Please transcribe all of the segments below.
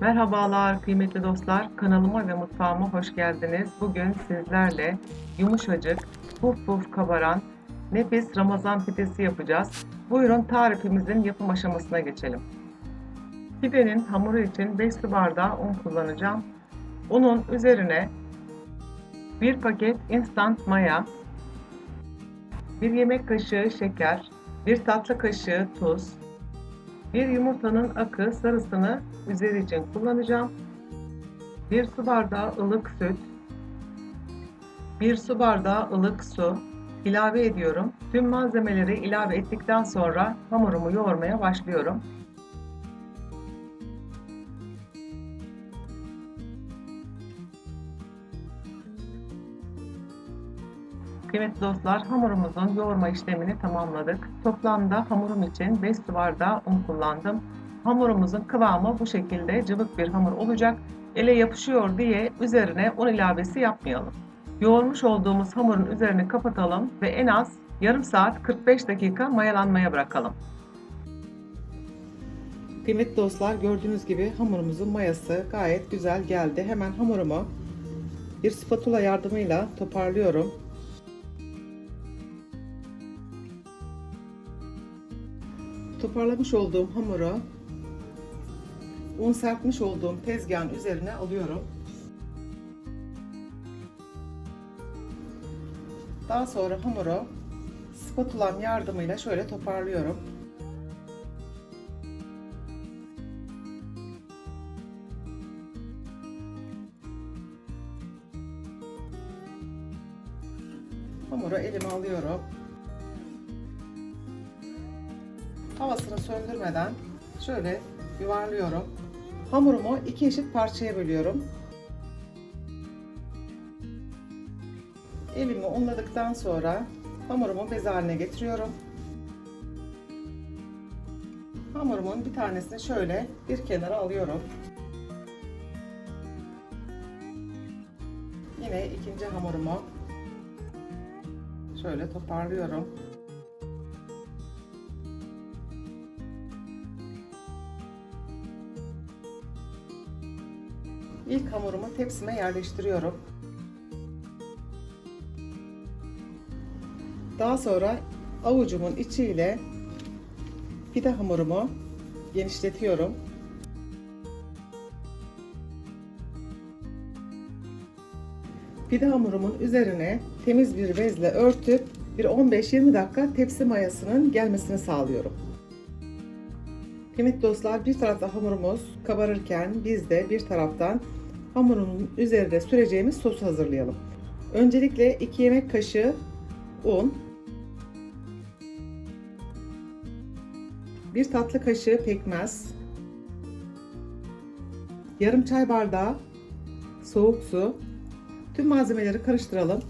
Merhabalar kıymetli dostlar. Kanalıma ve mutfağıma hoş geldiniz. Bugün sizlerle yumuşacık, puf puf kabaran nefis Ramazan pidesi yapacağız. Buyurun tarifimizin yapım aşamasına geçelim. Pidenin hamuru için 5 su bardağı un kullanacağım. Unun üzerine 1 paket instant maya, 1 yemek kaşığı şeker, 1 tatlı kaşığı tuz, bir yumurtanın akı sarısını üzeri için kullanacağım. Bir su bardağı ılık süt. Bir su bardağı ılık su ilave ediyorum. Tüm malzemeleri ilave ettikten sonra hamurumu yoğurmaya başlıyorum. Kıymetli dostlar hamurumuzun yoğurma işlemini tamamladık. Toplamda hamurum için 5 su bardağı un kullandım. Hamurumuzun kıvamı bu şekilde cıvık bir hamur olacak. Ele yapışıyor diye üzerine un ilavesi yapmayalım. Yoğurmuş olduğumuz hamurun üzerini kapatalım ve en az yarım saat 45 dakika mayalanmaya bırakalım. Kıymetli dostlar gördüğünüz gibi hamurumuzun mayası gayet güzel geldi. Hemen hamurumu bir spatula yardımıyla toparlıyorum. Toparlamış olduğum hamuru un serpmiş olduğum tezgahın üzerine alıyorum. Daha sonra hamuru spatulam yardımıyla şöyle toparlıyorum. Hamuru elime alıyorum. Havasını söndürmeden şöyle yuvarlıyorum. Hamurumu iki eşit parçaya bölüyorum. Elimi unladıktan sonra hamurumu bez haline getiriyorum. Hamurumun bir tanesini şöyle bir kenara alıyorum. Yine ikinci hamurumu şöyle toparlıyorum. İlk hamurumu tepsime yerleştiriyorum. Daha sonra avucumun içiyle pide hamurumu genişletiyorum. Pide hamurumun üzerine temiz bir bezle örtüp bir 15-20 dakika tepsi mayasının gelmesini sağlıyorum. Kıymetli dostlar bir tarafta hamurumuz kabarırken biz de bir taraftan hamurun üzerine süreceğimiz sosu hazırlayalım. Öncelikle 2 yemek kaşığı un, 1 tatlı kaşığı pekmez, yarım çay bardağı soğuk su, tüm malzemeleri karıştıralım.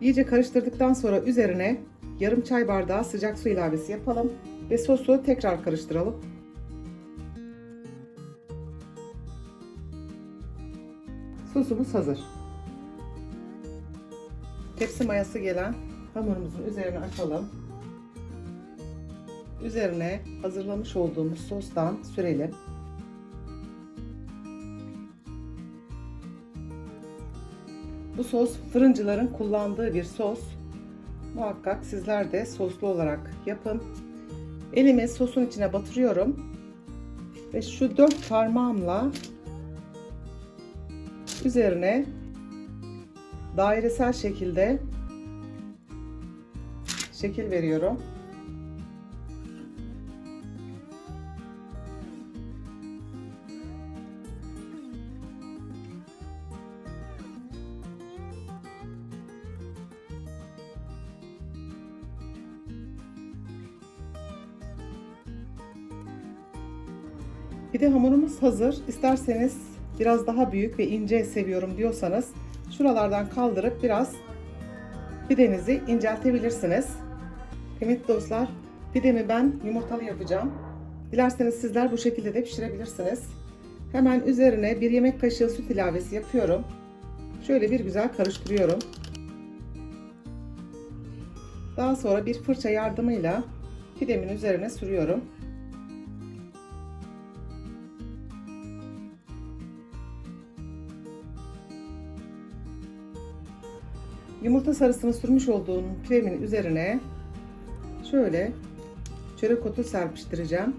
İyice karıştırdıktan sonra üzerine yarım çay bardağı sıcak su ilavesi yapalım ve sosu tekrar karıştıralım. Sosumuz hazır. Tepsi mayası gelen hamurumuzun üzerine açalım. Üzerine hazırlamış olduğumuz sostan sürelim. Bu sos fırıncıların kullandığı bir sos. Muhakkak sizler de soslu olarak yapın. Elimi sosun içine batırıyorum. Ve şu dört parmağımla üzerine dairesel şekilde şekil veriyorum. Bir de hamurumuz hazır. İsterseniz biraz daha büyük ve ince seviyorum diyorsanız şuralardan kaldırıp biraz pidenizi inceltebilirsiniz. Kıymetli dostlar pidemi ben yumurtalı yapacağım. Dilerseniz sizler bu şekilde de pişirebilirsiniz. Hemen üzerine bir yemek kaşığı süt ilavesi yapıyorum. Şöyle bir güzel karıştırıyorum. Daha sonra bir fırça yardımıyla pidemin üzerine sürüyorum. Yumurta sarısını sürmüş olduğum pidemin üzerine şöyle çörek otu serpiştireceğim.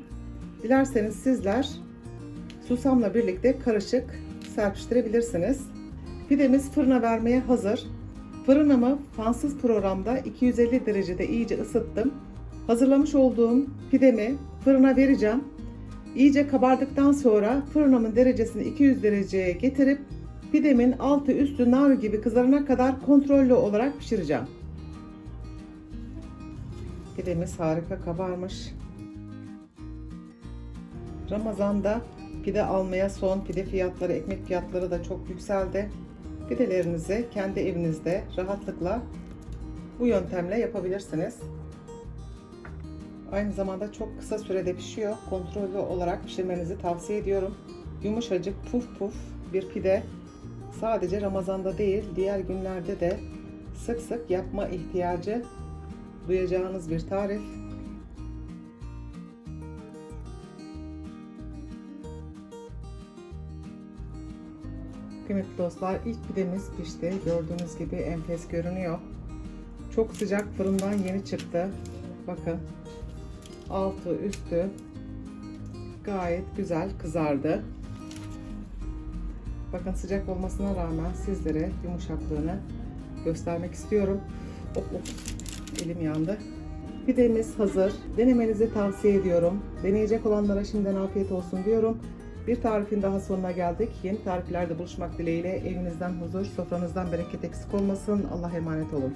Dilerseniz sizler susamla birlikte karışık serpiştirebilirsiniz. Pidemiz fırına vermeye hazır. Fırınımı fansız programda 250 derecede iyice ısıttım. Hazırlamış olduğum pidemi fırına vereceğim. İyice kabardıktan sonra fırınımın derecesini 200 dereceye getirip pidemin altı üstü nar gibi kızarana kadar kontrollü olarak pişireceğim. Pidemiz harika kabarmış. Ramazan'da pide almaya son pide fiyatları, ekmek fiyatları da çok yükseldi. Pidelerinizi kendi evinizde rahatlıkla bu yöntemle yapabilirsiniz. Aynı zamanda çok kısa sürede pişiyor. Kontrollü olarak pişirmenizi tavsiye ediyorum. Yumuşacık puf puf bir pide sadece Ramazan'da değil diğer günlerde de sık sık yapma ihtiyacı duyacağınız bir tarif. Kıymetli dostlar ilk pidemiz pişti. Gördüğünüz gibi enfes görünüyor. Çok sıcak fırından yeni çıktı. Bakın altı üstü gayet güzel kızardı. Bakın sıcak olmasına rağmen sizlere yumuşaklığını göstermek istiyorum. Hop hop elim yandı. Pidemiz hazır. Denemenizi tavsiye ediyorum. Deneyecek olanlara şimdiden afiyet olsun diyorum. Bir tarifin daha sonuna geldik. Yeni tariflerde buluşmak dileğiyle evinizden huzur, sofranızdan bereket eksik olmasın. Allah'a emanet olun.